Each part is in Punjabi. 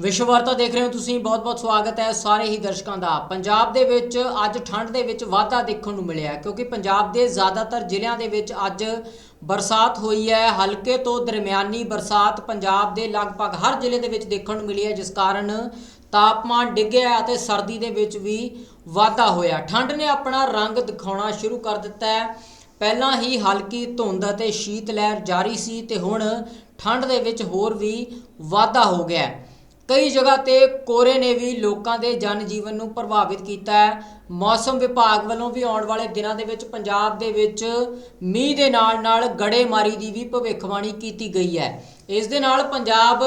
ਵਿਸ਼ਵ ਵਾਰਤਾ ਦੇਖ ਰਹੇ ਹੋ ਤੁਸੀਂ, ਬਹੁਤ-ਬਹੁਤ ਸਵਾਗਤ ਹੈ ਸਾਰੇ ਹੀ ਦਰਸ਼ਕਾਂ ਦਾ। ਪੰਜਾਬ ਦੇ ਵਿੱਚ ਅੱਜ ਠੰਡ ਦੇ ਵਿੱਚ ਵਾਧਾ ਦੇਖਣ ਨੂੰ ਮਿਲਿਆ ਕਿਉਂਕਿ ਪੰਜਾਬ ਦੇ ਜ਼ਿਆਦਾਤਰ ਜ਼ਿਲ੍ਹਿਆਂ ਦੇ ਵਿੱਚ ਅੱਜ ਬਰਸਾਤ ਹੋਈ ਹੈ। ਹਲਕੇ ਤੋਂ ਦਰਮਿਆਨੀ ਬਰਸਾਤ ਪੰਜਾਬ ਦੇ ਲਗਭਗ ਹਰ ਜ਼ਿਲ੍ਹੇ ਦੇ ਵਿੱਚ ਦੇਖਣ ਨੂੰ ਮਿਲੀ ਹੈ, ਜਿਸ ਕਾਰਨ ਤਾਪਮਾਨ ਡਿੱਗਿਆ ਅਤੇ ਸਰਦੀ ਦੇ ਵਿੱਚ ਵੀ ਵਾਧਾ ਹੋਇਆ ਠੰਡ ਨੇ ਆਪਣਾ ਰੰਗ ਦਿਖਾਉਣਾ ਸ਼ੁਰੂ ਕਰ ਦਿੱਤਾ ਹੈ। ਪਹਿਲਾਂ ਹੀ ਹਲਕੀ ਧੁੰਦ ਅਤੇ ਸ਼ੀਤ ਲਹਿਰ ਜਾਰੀ ਸੀ ਤੇ ਹੁਣ ਠੰਡ ਦੇ ਵਿੱਚ ਹੋਰ ਵੀ ਵਾਧਾ ਹੋ ਗਿਆ ਹੈ। ਕਈ ਜਗ੍ਹਾ ਤੇ ਕੋਰੇ ਨੇ ਵੀ ਲੋਕਾਂ ਦੇ ਜਨ ਜੀਵਨ ਨੂੰ ਪ੍ਰਭਾਵਿਤ ਕੀਤਾ ਹੈ। ਮੌਸਮ ਵਿਭਾਗ ਵੱਲੋਂ ਵੀ ਆਉਣ ਵਾਲੇ ਦਿਨਾਂ ਦੇ ਵਿੱਚ ਪੰਜਾਬ ਦੇ ਵਿੱਚ ਮੀਂਹ ਦੇ ਨਾਲ ਨਾਲ ਗੜੇਮਾਰੀ ਦੀ ਵੀ ਭਵਿੱਖਬਾਣੀ ਕੀਤੀ ਗਈ ਹੈ। ਇਸ ਦੇ ਨਾਲ ਪੰਜਾਬ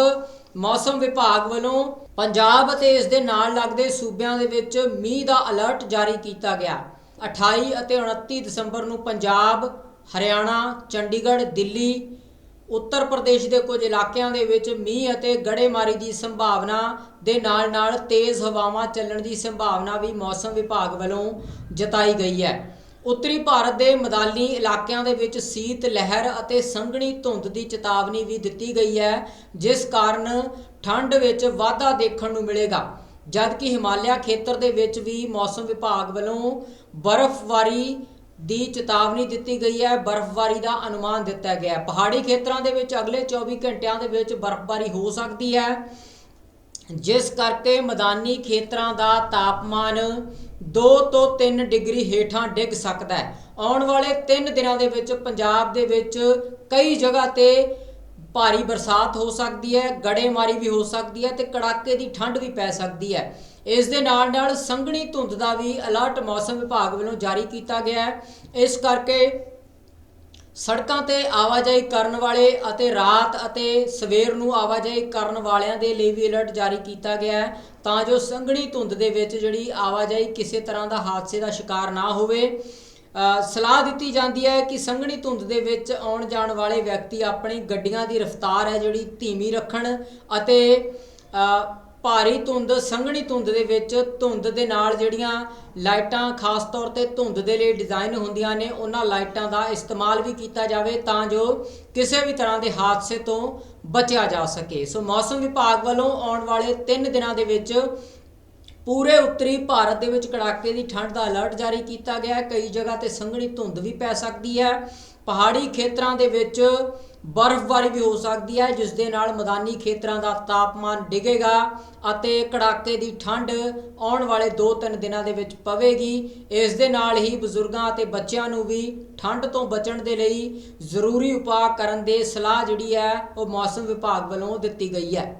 ਮੌਸਮ ਵਿਭਾਗ ਵੱਲੋਂ ਪੰਜਾਬ ਅਤੇ ਇਸ ਦੇ ਨਾਲ ਲੱਗਦੇ ਸੂਬਿਆਂ ਦੇ ਵਿੱਚ ਮੀਂਹ ਦਾ ਅਲਰਟ ਜਾਰੀ ਕੀਤਾ ਗਿਆ। 28 ਅਤੇ 29 ਦਸੰਬਰ ਨੂੰ ਪੰਜਾਬ, ਹਰਿਆਣਾ, ਚੰਡੀਗੜ੍ਹ, ਦਿੱਲੀ ਉੱਤਰ ਪ੍ਰਦੇਸ਼ ਦੇ ਕੁਝ ਇਲਾਕਿਆਂ ਦੇ ਵਿੱਚ ਮੀਂਹ ਅਤੇ ਗੜੇਮਾਰੀ ਦੀ ਸੰਭਾਵਨਾ ਦੇ ਨਾਲ-ਨਾਲ ਤੇਜ਼ ਹਵਾਵਾਂ ਚੱਲਣ ਦੀ ਸੰਭਾਵਨਾ ਵੀ ਮੌਸਮ ਵਿਭਾਗ ਵੱਲੋਂ ਜਤਾਈ ਗਈ ਹੈ। ਉੱਤਰੀ ਭਾਰਤ ਦੇ ਮੈਦਾਨੀ ਇਲਾਕਿਆਂ ਦੇ ਵਿੱਚ ਸੀਤ ਲਹਿਰ ਅਤੇ ਸੰਘਣੀ ਧੁੰਦ ਦੀ ਚੇਤਾਵਨੀ ਵੀ ਦਿੱਤੀ ਗਈ ਹੈ, ਜਿਸ ਕਾਰਨ ਠੰਡ ਵਿੱਚ ਵਾਧਾ ਦੇਖਣ ਨੂੰ ਮਿਲੇਗਾ। ਜਦਕਿ ਹਿਮਾਲਿਆ ਖੇਤਰ ਦੇ ਵਿੱਚ ਵੀ ਮੌਸਮ ਵਿਭਾਗ ਵੱਲੋਂ ਬਰਫ਼ਬਾਰੀ ਦੀ ਚੇਤਾਵਨੀ ਦਿੱਤੀ ਗਈ ਹੈ, ਬਰਫ਼ਬਾਰੀ ਦਾ ਅਨੁਮਾਨ ਦਿੱਤਾ ਗਿਆ ਹੈ। ਪਹਾੜੀ ਖੇਤਰਾਂ ਦੇ ਵਿੱਚ ਅਗਲੇ 24 ਘੰਟਿਆਂ ਦੇ ਵਿੱਚ ਬਰਫ਼ਬਾਰੀ ਹੋ ਸਕਦੀ ਹੈ, ਜਿਸ ਕਰਕੇ ਮੈਦਾਨੀ ਖੇਤਰਾਂ ਦਾ ਤਾਪਮਾਨ 2 ਤੋਂ 3 ਡਿਗਰੀ ਹੇਠਾਂ ਡਿੱਗ ਸਕਦਾ ਹੈ। ਆਉਣ ਵਾਲੇ 3 ਦਿਨਾਂ ਦੇ ਵਿੱਚ ਪੰਜਾਬ ਦੇ ਵਿੱਚ ਕਈ ਜਗ੍ਹਾ ਤੇ ਭਾਰੀ ਬਰਸਾਤ ਹੋ ਸਕਦੀ ਹੈ, ਗੜੇਮਾਰੀ ਵੀ ਹੋ ਸਕਦੀ ਹੈ ਤੇ ਕੜਾਕੇ ਦੀ ਠੰਡ ਵੀ ਪੈ ਸਕਦੀ ਹੈ। ਇਸ ਦੇ ਨਾਲ ਨਾਲ ਸੰਘਣੀ ਧੁੰਦ ਦਾ ਵੀ ਅਲਰਟ ਮੌਸਮ ਵਿਭਾਗ ਵੱਲੋਂ ਜਾਰੀ ਕੀਤਾ ਗਿਆ ਹੈ। ਇਸ ਕਰਕੇ ਸੜਕਾਂ ਤੇ ਆਵਾਜਾਈ ਕਰਨ ਵਾਲੇ ਅਤੇ ਰਾਤ ਅਤੇ ਸਵੇਰ ਨੂੰ ਆਵਾਜਾਈ ਕਰਨ ਵਾਲਿਆਂ ਦੇ ਲਈ ਵੀ ਅਲਰਟ ਜਾਰੀ ਕੀਤਾ ਗਿਆ ਹੈ ਤਾਂ ਜੋ ਸੰਘਣੀ ਧੁੰਦ ਦੇ ਵਿੱਚ ਜਿਹੜੀ ਆਵਾਜਾਈ ਕਿਸੇ ਤਰ੍ਹਾਂ ਦਾ ਹਾਦਸੇ ਦਾ ਸ਼ਿਕਾਰ ਨਾ ਹੋਵੇ। ਸਲਾਹ ਦਿੱਤੀ ਜਾਂਦੀ ਹੈ ਕਿ ਸੰਘਣੀ ਧੁੰਦ ਦੇ ਵਿੱਚ ਆਉਣ ਜਾਣ ਵਾਲੇ ਵਿਅਕਤੀ ਆਪਣੀ ਗੱਡੀਆਂ ਦੀ ਰਫ਼ਤਾਰ ਹੈ ਜਿਹੜੀ ਧੀਮੀ ਰੱਖਣ ਅਤੇ ਭਾਰੀ ਧੁੰਦ, ਸੰਘਣੀ ਧੁੰਦ ਦੇ ਵਿੱਚ ਧੁੰਦ ਦੇ ਨਾਲ ਜਿਹੜੀਆਂ ਲਾਈਟਾਂ ਖਾਸ ਤੌਰ ਤੇ ਧੁੰਦ ਦੇ ਲਈ ਡਿਜ਼ਾਈਨ ਹੁੰਦੀਆਂ ਨੇ, ਉਹਨਾਂ ਲਾਈਟਾਂ ਦਾ ਇਸਤੇਮਾਲ ਵੀ ਕੀਤਾ ਜਾਵੇ ਤਾਂ ਜੋ ਕਿਸੇ ਵੀ ਤਰ੍ਹਾਂ ਦੇ ਹਾਦਸੇ ਤੋਂ ਬਚਿਆ ਜਾ ਸਕੇ। ਸੋ ਮੌਸਮ ਵਿਭਾਗ ਵੱਲੋਂ ਆਉਣ ਵਾਲੇ 3 ਦਿਨਾਂ ਦੇ ਵਿੱਚ ਪੂਰੇ ਉੱਤਰੀ ਭਾਰਤ ਦੇ ਵਿੱਚ ਕੜਾਕੇ ਦੀ ਠੰਡ ਦਾ ਅਲਰਟ ਜਾਰੀ ਕੀਤਾ ਗਿਆ ਹੈ। ਕਈ ਜਗ੍ਹਾ ਤੇ ਸੰਘਣੀ ਧੁੰਦ ਵੀ ਪੈ ਸਕਦੀ ਹੈ। ਪਹਾੜੀ ਖੇਤਰਾਂ ਦੇ ਵਿੱਚ ਬਰਫ਼ਬਾਰੀ ਵੀ ਹੋ ਸਕਦੀ ਹੈ, ਜਿਸ ਦੇ ਨਾਲ ਮੈਦਾਨੀ ਖੇਤਰਾਂ ਦਾ ਤਾਪਮਾਨ ਡਿੱਗੇਗਾ ਅਤੇ ਕੜਾਕੇ ਦੀ ਠੰਡ ਆਉਣ ਵਾਲੇ 2-3 ਦਿਨਾਂ ਦੇ ਵਿੱਚ ਪਵੇਗੀ। ਇਸ ਦੇ ਨਾਲ ਹੀ ਬਜ਼ੁਰਗਾਂ ਅਤੇ ਬੱਚਿਆਂ ਨੂੰ ਵੀ ਠੰਡ ਤੋਂ ਬਚਣ ਦੇ ਲਈ ਜ਼ਰੂਰੀ ਉਪਾਅ ਕਰਨ ਦੇ ਸਲਾਹ ਜਿਹੜੀ ਹੈ, ਉਹ ਮੌਸਮ ਵਿਭਾਗ ਵੱਲੋਂ ਦਿੱਤੀ ਗਈ ਹੈ।